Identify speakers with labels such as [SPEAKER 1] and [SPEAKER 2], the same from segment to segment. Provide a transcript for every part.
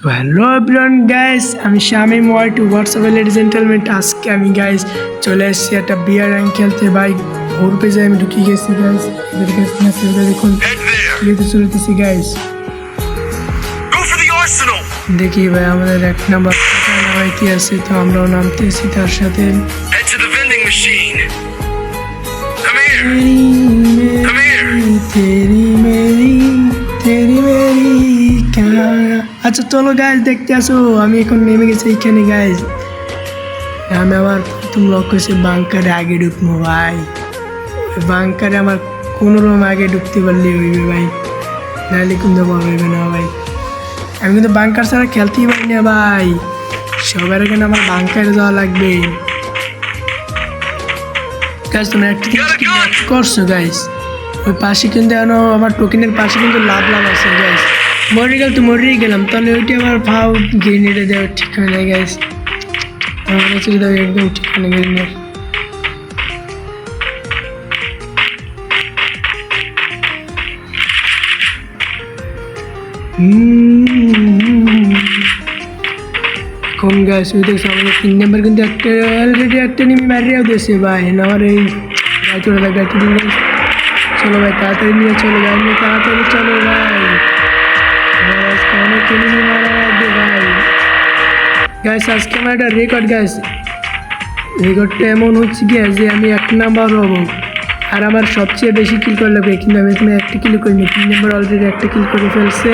[SPEAKER 1] তো hello everyone guys আমি শামিম ওয়াইট হোয়াটসঅ্যাপ লেডিস জেন্টেলমেন্ট আজকে আমি গাইস চলে এসেছি একটা বিয়ার র্যাঙ্ক খেলতে ভাই ওর পেজে আমি ঢুকে গেছি গাইস এদের কাছে মেসেজটা দেখুন. খেলতে চলেতেছি গাইস. দেখি ভাই আমাদের এক নাম্বার ভাই কি আছে তো আমরাও নামতেছি তার সাথে. তেরি মেরি তেরি মেরি কারা আচ্ছা চলো গাইজ দেখতে আসো। আমি এখন নেমে গেছি এইখানে গাইজ আমি আমার প্রথম লক্ষ্য হচ্ছে বাংকারে আগে ঢুকবো ভাই। বাংকারে আমার কোনো রকম আগে ঢুকতে পারলে হইবে ভাই। নাহলে কিন্তু বড় হইবে না ভাই। আমি কিন্তু বাংকার ছাড়া খেলতেই পারি না ভাই। সবার এখানে আমার বাংকারে যাওয়া লাগবে। গাইজ তোমরা একটা করছ গাইজ ওই পাশে কিন্তু আমার টোকেনের পাশে কিন্তু লাভ লাভ আছে গাইজ মরে গেল তো মরেই গেলাম। তাহলে ওইটা আমার ভাও গ্রেনেডে দেওয়া ঠিক হয় না গাইজ আমার কাছে দেওয়া একদম ঠিক হয় না গ্রেনেড কোন গাছ ওই দেখছ আমাদের তিন নাম্বার কিন্তু একটা অলরেডি একটা নিমি মারিয়াও দিয়েছে ভাই। আমার এই গাছ চলে গাছ চলে গাছ চলো ভাই, তাড়াতাড়ি নিয়ে, চলো গাছ নিয়ে, তাড়াতাড়ি চলো, ভাই। আমার এনিমি ভাই গাছ আজকে আমার একটা রেকর্ড গাছ রেকর্ডটা এমন হচ্ছে কি যে আমি এক নাম্বার হব। আর আমার সবচেয়ে বেশি কিল করে লাগবে, কিন্তু আমি এখানে একটা কিল করিনি। তিন নাম্বার অলরেডি একটা কিল করে ফেলছে।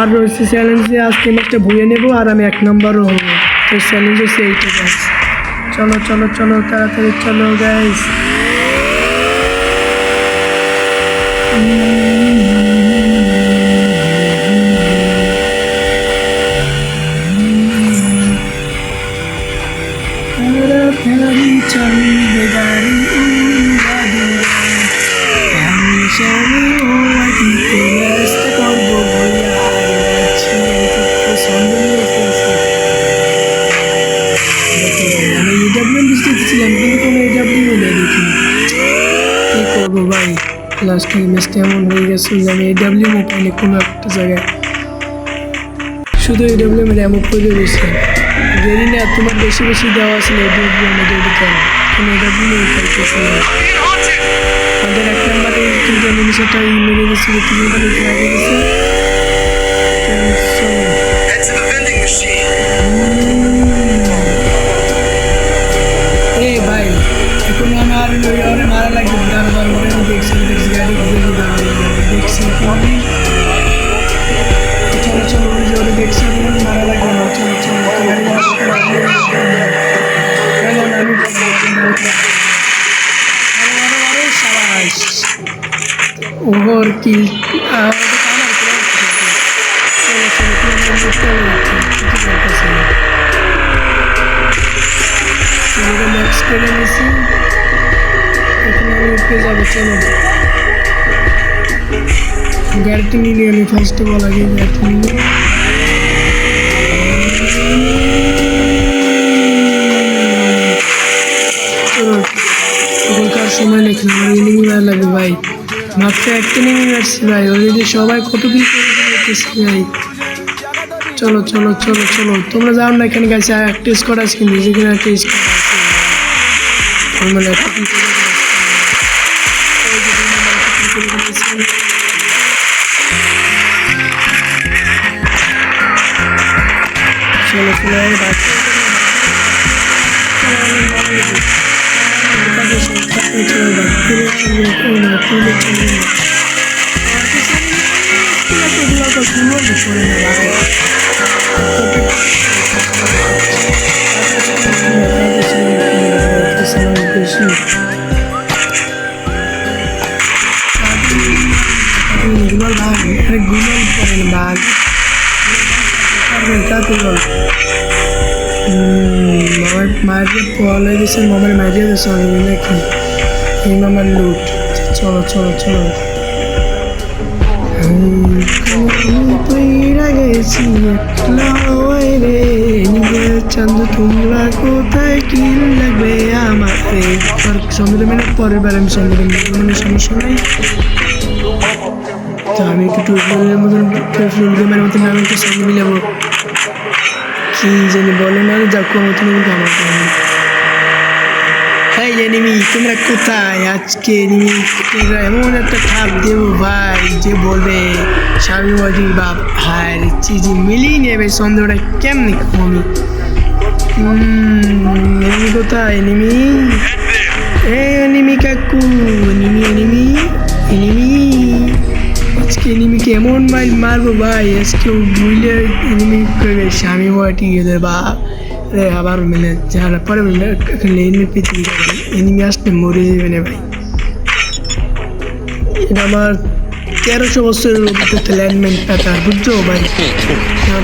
[SPEAKER 1] আর রয়েছে চ্যালেঞ্জে আজকে ম্যাচটা ভুয়ে নেব আর আমি এক নম্বরও হব। তো চ্যালেঞ্জ হচ্ছে এইটা গাছ চলো চলো চলো, তাড়াতাড়ি চলো গাইস লাস্ট ম্যাচটা এমন হয়ে গেছে যে আমি এডাব্লিউ পাইনি কোনো একটা জায়গায় শুধু এডাব্লিউ এর এমন করে রয়েছে জানি না তোমার বেশি বেশি দেওয়া আছে এডাব্লিউ এর যদি কেন কোনো এডাব্লিউ পাইতেছে না
[SPEAKER 2] Being
[SPEAKER 1] আমাদের এক নম্বরে কিন্তু মিনিশাটা মেরে গেছে তিন নম্বরে আগে গেছে। পারছি ম্যাক্স করে নিয়েছি এখন আমি উঠে যাব চলো গাড়িটি নিলে আমি ফার্স্টে বলা গিয়ে গাড়িটি নিলে চলো সময় নেই আমার মার ভাই মাত্র একটা এনিমি মারছি ভাই। অলরেডি সবাই কত কি ভাই। চলো চলো চলো চলো। তোমরা যাও না এখানে গেছে আর একটা স্কোয়াড আছে কিন্তু যেখানে একটা স্কোয়াড আছে। চলো চলো মামার মায়ের পলে গেছে মামার মারিয়ে গেছে অলরেডি নাকি এই মামার লুট চলো চলো চলো। গেছি রে। চান্দ কোথায়, কি লাগবে আমি সন্ধ্যে মানে তো আমি মতন আমি সঙ্গে কি জানি বলে না, যাক মতন কিন্তু আমার এনিমি তোমরা কোথায়? আজকে এনিমি এমন একটা ঠাপ দেবো ভাই, যে বলবে, স্বামী বাড়ির বাপ, হায় চিজি মিলিয়ে নেবে সন্দেহটা কেমনি কমি এনিমি কোথায় এনিমি এনিমি কাকু এনিমি এনিমি এনিমি আজকে এনিমিকে এমন মাইল মারবো ভাই, আজকে বুঝলে এনিমি স্বামী বাটি এদের বা আবার মিলে যারা পরে এনিমি পৃথিবী এনিমি আসলে মরে যাবে না ভাই। এটা আমার তেরোশো বছরের অভিজ্ঞতা ল্যান্ডম্যান পাতা বুঝছ ভাই?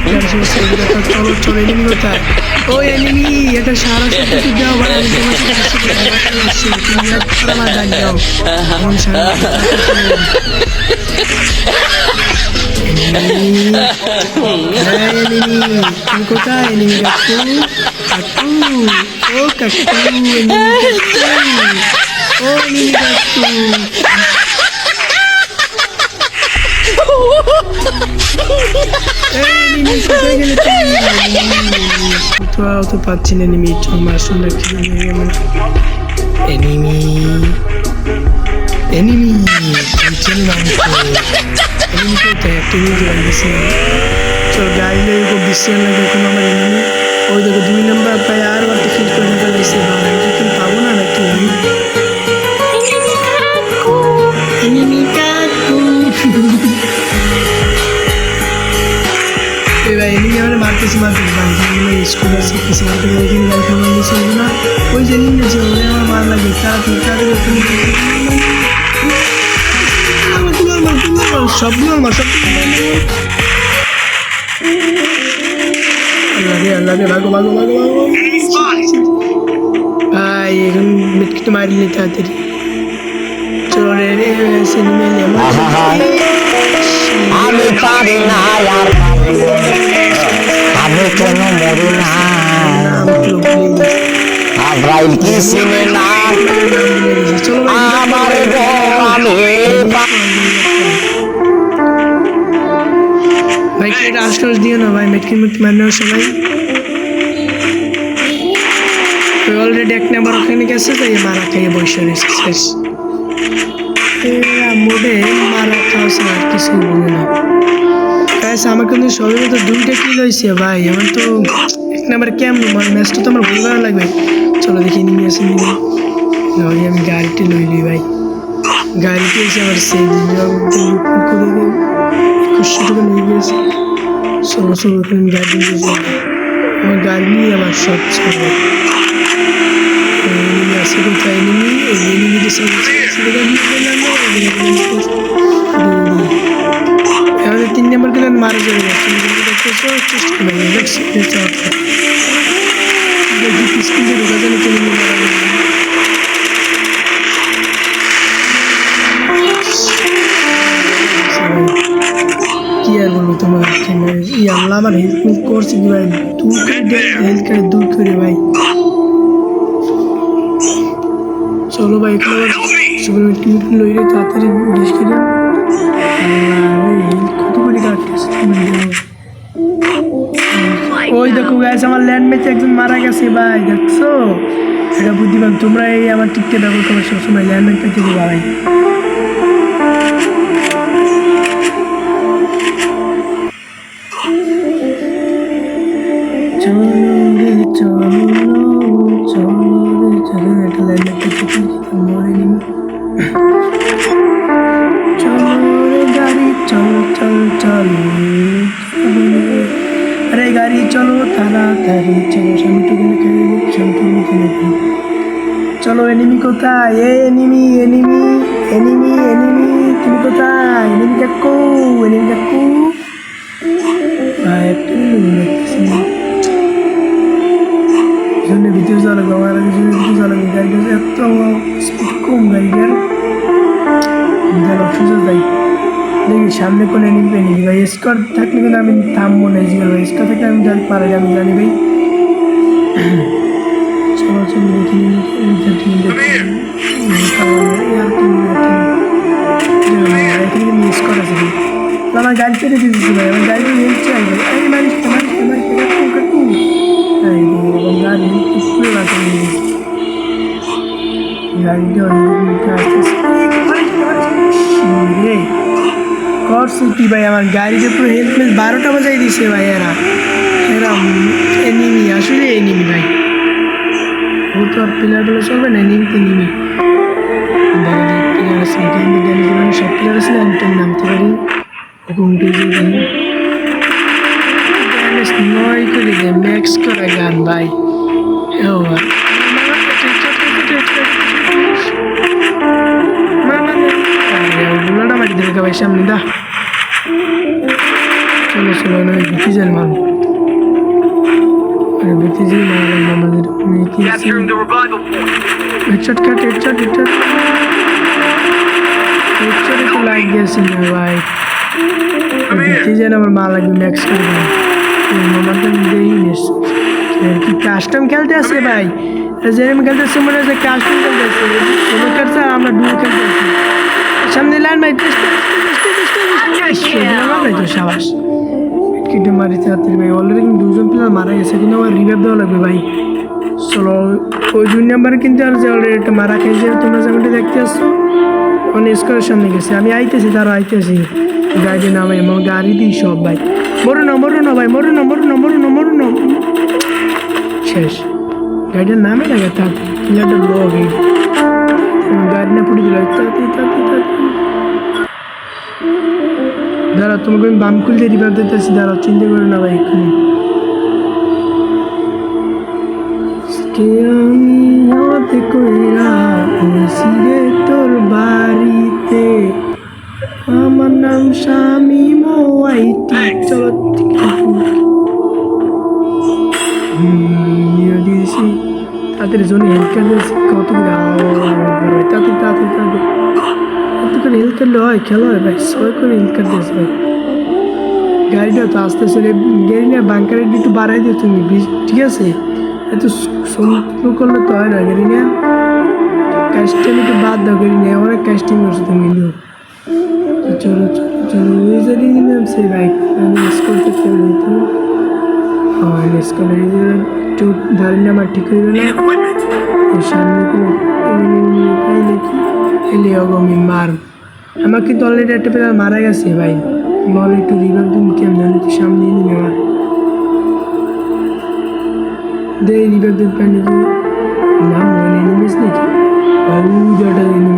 [SPEAKER 1] তেরোশো বছরের অভিজ্ঞতা চলো চলো ও এনিমি এটা সারা সত্যি দাও, ভাই, আমি তোমার তুমি আমার মন সারা এনিমি তুমি কোথায় এনিমি কাকু কাকু ও কাকু এনিমি কাকু ও এনিমি কাকু এনিমি কোথায় গেলে তুমি কোথাও তো পাচ্ছি না এনিমি তোমার সুন্দর কি এমন এনিমি এনিমি না আমাকে এনিমি কোথায় তুমি লাগতেছে চল গাড়ি লেগে খুব বিশ্রাম লাগে এখন আমার এনিমি ওই দেখো দুই নম্বর প্রায় আর একটা ফিল করে নিতে লাগছে আমি কিন্তু পাবো না নাকি এনিমি কাকু এনিমি আমার মারতেছে মারতেছে ভাই যেগুলো স্কুল আছে কিছু আমাকে এখানে গাড়ি খাবার দিয়ে চলবে না ওই যে নিয়ে নিয়েছে ওরে আমার মার লাগে তাড়াতাড়ি তাড়াতাড়ি তুমি সবগুলো আমার সবগুলো আমার আল্লাহ রে আল্লাহ রে ভাগো ভাগো ভাগো ভাগো
[SPEAKER 2] Enemy spotted.
[SPEAKER 1] ভাই এখন
[SPEAKER 3] কেন মরি না আব্রাইল কি চিনে না আমার গো
[SPEAKER 1] ভাই কি এটা দিও না ভাই মেটকি মুটকি মারলেও সবাই অলরেডি এক নাম্বার ওখানে গেছে তাই মারা খাইয়ে বসে রয়েছে শেষ মোটে মারা খাওয়াছে আর কিছু বলে না গাইস আমার কিন্তু সবের মতো দুইটা কিল হয়েছে ভাই। আমার তো এক নাম্বার কেমন মানে ম্যাচটা তো আমার ভুল ভালো লাগবে। চলো দেখি নিয়ে আসি নিয়ে নয় আমি গাড়িটা লইলি ভাই। গাড়িটি এসে আমার সেই করে একুশশো টাকা নিয়ে গিয়েছে। ষোলো করে আমি গাড়ি নিয়ে যাই। আমার গাড়ি নিয়ে আমার সব ছেড়ে গাড়ি নিয়ে গেলাম। না, ওদের গাড়ি নিয়ে গেছে। মারা তিন নম্বর দেখতেছো চেষ্টা করবে দেখছি দেখি স্কুল দিয়ে ঢোকা জানি তুমি কি আর বলব তোমার ই আল্লাহ আমার হেল্প করছে কি ভাই দূর করে হেল্প করে দূর করে ভাই চলো ভাই এখানে সুপার মিট মিট তাড়াতাড়ি জিজ্ঞেস করে কত করে ওই দেখো গাইস আমার ল্যান্ড ম্যাচে একজন মারা গেছে, ভাই, দেখছ? এটা বুদ্ধিমান, তোমরা এই আমার টিকতে ব্যবহার করো সবসময় ল্যান্ড ম্যাচ থেকে ভাই। চলো তাড়াতাড়ি চলো শান্তিগুলো খেয়ে নিই শান্তিগুলো খেয়ে নিই চলো, এনিমি কোথায়? এ এনিমি এনিমি এনিমি এনিমি, তুমি কোথায়? এনিমি কাকু এনিমি কাকু। না। জন্য গাড়িটার। যার অফিসে যাই। দেখি সামনে কোনে নিবে নি ভাই স্কট থাকলে কিন্তু আমি থামবো না জিগার ভাই স্কট থাকলে আমি জানি পারে আমি জানি ভাই আমার গাড়ি ভাই আমার গাড়ি করছে কি ভাই, আমার গাড়িতে পুরো হেলমেট বারোটা বাজাই দিছে ভাই এরা। এরা এনিমি আসলে এনিমি ভাই। ও তো আর প্লেয়ার বলে চলবে না এনিমি তো গেমে সব প্লেয়ার আছে আমি নামতে পারি। ঘুমটে নয় করে ম্যাক্স করা গান ভাই। ও দেবে ভাই সামনে, দা। চলো চলো না বিতি যান মান আরে বিতি যাই মারালাম আমাদের
[SPEAKER 2] point.
[SPEAKER 1] Headshot cut headshot headshot হেডশটে তো লাগ গেছে না ভাই। বিতি যান আমার মা লাগবে ম্যাক্স করে মামাকে দেই নেস কি কাস্টম খেলতে আসে ভাই? জেরেম খেলতে আসে মনে হচ্ছে কাস্টম খেলতে আসে। আমরা ডুয়ে খেলতে সামনে লাইন ভাই সাবাস তাড়াতাড়ি ভাই অলরেডি কিন্তু দুজন প্লেয়ার মারা গেছে, কিন্তু আমার রিভাইভ দেওয়া লাগবে ভাই। চলো, ওই দুই নাম্বারে কিন্তু আর যে অলরেডি একটা মারা খেয়েছে, তোমরা দেখতে আসছো, অনেক স্কোরের গেছে। আমি আইতেছি তারা আইতেছি। গাড়ি নামাই আমার গাড়ি দিই সব ভাই। মরু না মরু না ভাই, মরু না মরু না মরু না মরু না। শেষ। গাড়িটার নামে লাগে তার গাড়ি না পুড়ে দিল, তাড়াতাড়ি তাড়াতাড়ি তাড়াতাড়ি। দাঁড়া তোমাকে আমি বাম খুলতে রিভার দিতেছি, দাঁড়াও, চিন্তা করো না ভাই আমি হাতে কইরা এসি তোর বাড়িতে। আমার নাম স্বামী মোয়াইটি চলো হুম দিয়েছি তাদের জন্য হেল্প কত তাড়াতাড়ি তাড়াতাড়ি তাড়াতাড়ি। করে হেল্প করলে হয় খেলা হয় ভাই ছয় করে হেল্প কার্ড দিয়েছে ভাই গাড়িটা তো আস্তে চলে গাড়ি না বাঙ্কারে একটু বাড়াই দিও তুমি ঠিক আছে এত স্লো করলে তো হয় না গাড়ি না কাস্টিং একটু বাদ দাও গাড়ি নিয়ে অনেক কাস্টিং করছ তুমি তো চলো চলো চলো নিলাম সেই বাইক আমি স্কুল করতে পারি তো হয় স্কুল একটু দাঁড়িয়ে আমার ঠিক হয়ে গেল সামনে কোনো এলে আমি মার আমার কিন্তু অলরেডি একটা প্লেয়ার মারা গেছে, ভাই। বল একটু রিভার দিন, কেমন জানি সামনে এনে নেওয়া দে রিভার দিন নাকি?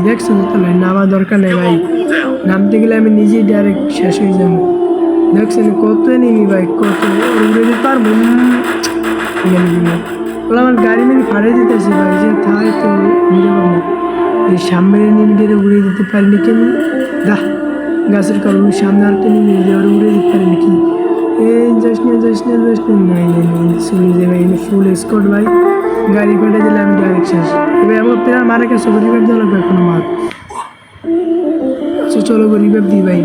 [SPEAKER 1] দেখছ নামা দরকার নেই, ভাই। নামতে গেলে আমি নিজেই ডাইরেক্ট শেষ হয়ে যাব। দেখছেন কত এনিমি ভাই, কত। দিতে পারব আমার গাড়ি মেরে ফাড়ে দিতেছে, ভাই, যে তাই তো পাবো না। এই সামনের নিমিদের উড়ে দিতে পারিনি কেন? দা গাছের কারণে সামনে আরেকটা নিমিয়ে ওরা উড়ে দিতে পারিনি কি? এ, যাস না যাস না যাস না। শুনে যে ভাই ফুল স্কট ভাই। গাড়ি ফেটে দিলে আমি ডাইরেক্ট শেষ। এবার আমার প্লেয়ার মারা গেছে রিভাইভ দেওয়া লাগবে এখন আচ্ছা চলো রিভাইভ দিই ভাই।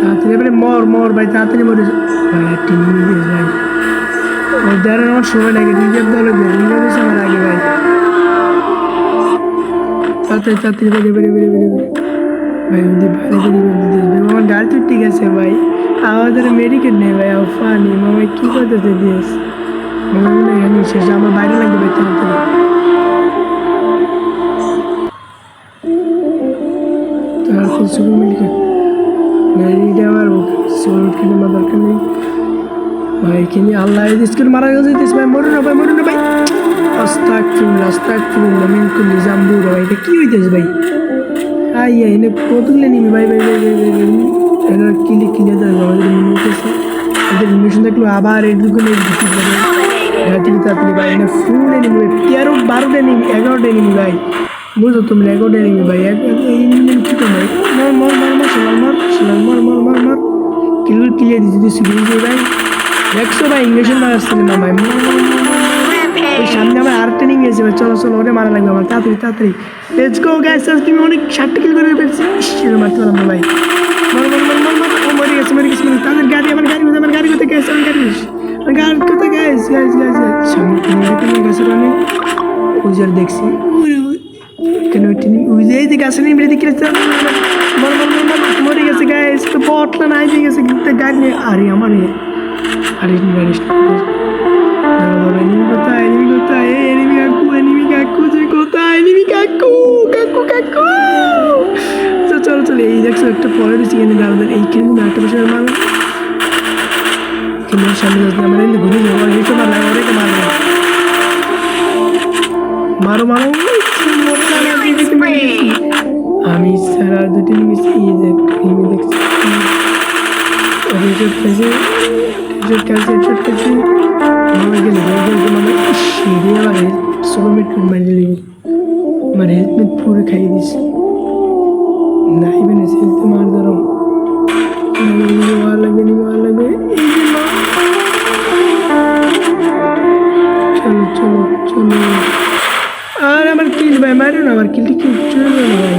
[SPEAKER 1] তাড়াতাড়ি, এবারে মর মর ভাই, তাড়াতাড়ি মরে। ভাই একটি নিয়ে ভাই। ও দেড় আমার সময় লাগে রিজার্ভ দেওয়া লাগবে রিজার্ভ আগে ভাই। তাড়াতাড়ি তাড়াতাড়ি বেরিয়ে বেরিয়ে বেরিয়ে বেরিয়ে ভাই যদি বাইরে বেরিয়ে বেরিয়ে দিস ভাই আমার গাড়ি তো ঠিক আছে ভাই আমাদের মেডিকেট নেই, ভাই আফানি মামা কী করতেছে দিস? মামা মনে হয় এখানে শেষ, আমার বাইরে লাগবে ভাই, তাড়াতাড়ি। তাড়াতাড়ি সুপার মেডিকেট গাড়িটা আমার সোলট কিনে আমার দরকার নেই। ভাই কিনে আল্লাহ দিস করে মারা গেছে দিস ভাই মরু না, ভাই মরু না, ভাই। আস্তাক চুল আস্তাক চুল মিন কুলি জাম্বু ভাই এটা কি হইতেছে ভাই? আই আই, এনে কতগুলো নিবি, ভাই ভাই ভাই ভাই ভাই এটা কিনে কিনে দেয় আমাদের মনে হইতেছে। এদের মিশন দেখল আবার এটুকু নিয়ে দিতে পারে তাড়াতাড়ি ভাই, এনে ফুল এনিমি ভাই তেরো, বারোটা নিবি, এগারোটা এনিমি ভাই। বুঝো তুমি, এগারোটা এনিমি ভাই। এই এনিমি কি তো ভাই? মর মর মর মর সবাই মর সবাই মর মর মর মর। কিল ক্লিয়ার দিতে দিতে ভাই। দেখছ, ভাই ইংলিশে মারাচ্ছে না, ভাই। ওই সামনে আবার আরেকটা নিয়ে গেছে ভাই চলো চলো ওরে মারা লাগবে আমার তাড়াতাড়ি তাড়াতাড়ি লেটস গো গাইস তুমি অনেক ষাটটা কিল করে ফেলছি ইস, এটা মারতে পারলাম না ভাই মর মর মর মর মর ও মরে গেছে মরে গেছে মরে গেছে। তাদের গাড়ি আমার গাড়ি কোথায় আমার গাড়ি কোথায় গেছে আমার গাড়ি আমার গাড়ি কোথায় গাইস গাইস গাইস সামনে কিনে কিনে গেছে আমি উজার দেখছি ওরে, ওরে। কেন ওই টিনি- ওই যে এই যে গাছে নেই মেরে দেখে মর মর মর মর মরে গেছে গায়ে গাইস তো বটলা নাই দিয়ে গেছে কিন্তু গাড়ি নিয়ে আরে আমার এ আরে গাড়ি এনিমি কোথায় এনিমি কোথায় কিনে সামনে যাচ্ছে আমার এনে ঘুরে যাব আর এইটা মারলাম আর এটা মারলাম মারো মারো আমি সারা দুটি মিস ইয়ে দেখ এনিমি দেখছি রিজেক্ট খাইছে রিজেক্ট খাইছে রিজেক্ট খাইছে আমার গেলে গেলে গেলে মানে সিঁড়ি আমার সুপারমেট ফুড মারি লিবি আমার হেলমেট পুরো খাইয়ে দিস না ইভেন সেলতে মার ধরো। লাগবে নি মার লাগবে। চলো চলো আর আমার কিল ভাই, মারো না, আমার কিলটি কি চলে ভাই।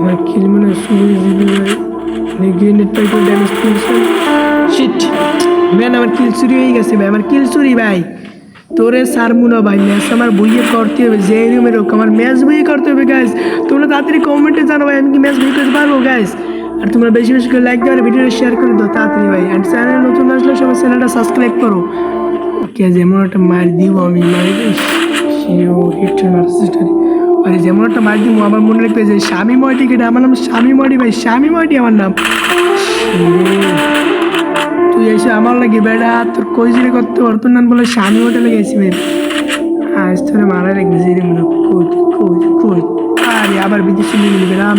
[SPEAKER 1] আমার কিল মনে হয় শুরু জিবি ভাই। গ্রেনেড পাই করে ড্যামেজ করেছে। শিট ম্যান আমার কিল চুরি হয়ে গেছে ভাই, আমার কিল চুরি ভাই। তোরে সারমুনা ভাই ম্যাচ আমার বইয়ে করতে হবে, যে রুমের হোক আমার ম্যাচ বইয়ে করতে হবে গাইস তোমরা তাড়াতাড়ি কমেন্টে জানো ভাই, আমি কি ম্যাচ বই করতে পারব গাইস আর তোমরা বেশি বেশি করে লাইক দেওয়ার ভিডিওটা শেয়ার করে দাও তাড়াতাড়ি ভাই। অ্যান্ড চ্যানেল নতুন আসলে সবাই চ্যানেলটা সাবস্ক্রাইব করো। কে যেমন একটা মার দিব আমি আরে যেমন একটা মার দিব, আমার মনে রাখবে যে স্বামী ময়টি কেটে আমার নাম স্বামী ময়টি ভাই, স্বামী ময়টি আমার নাম। তুই এসে আমার লাগে বেড়া তোর কই জিরে করতে পার তোর নাম বলে স্বামী লেগে এসে ভাই আজ তোর মারা লাগবে যে মনে কই কই কই আরে আবার বিদেশি নিয়ে রাম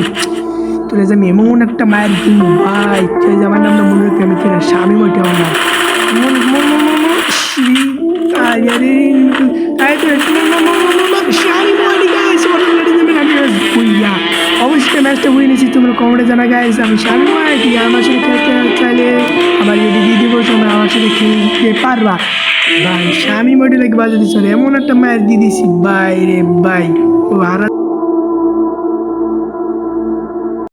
[SPEAKER 1] তোর যে এমন একটা মায়ের দিন ভাই তুই যে আমার নামটা মনে রাখবি আমি কিনা স্বামী ময়টি আমার মন মন মন মন মন আরে আরে আরে তো স্বামী অবশ্যই ম্যাচটা উইন নিয়েছি, তোমরা কমেন্টে জানা গাইস আমি স্বামী আইটি আমার সাথে খেলতে চাইলে আমার যদি দিদি বসে আমার সাথে খেলতে পারবা। ভাই, স্বামী ময়টি লাগে বাজে দিচ্ছ এমন একটা ম্যাচ দিয়ে দিছি, বাইরে বাই ও হারা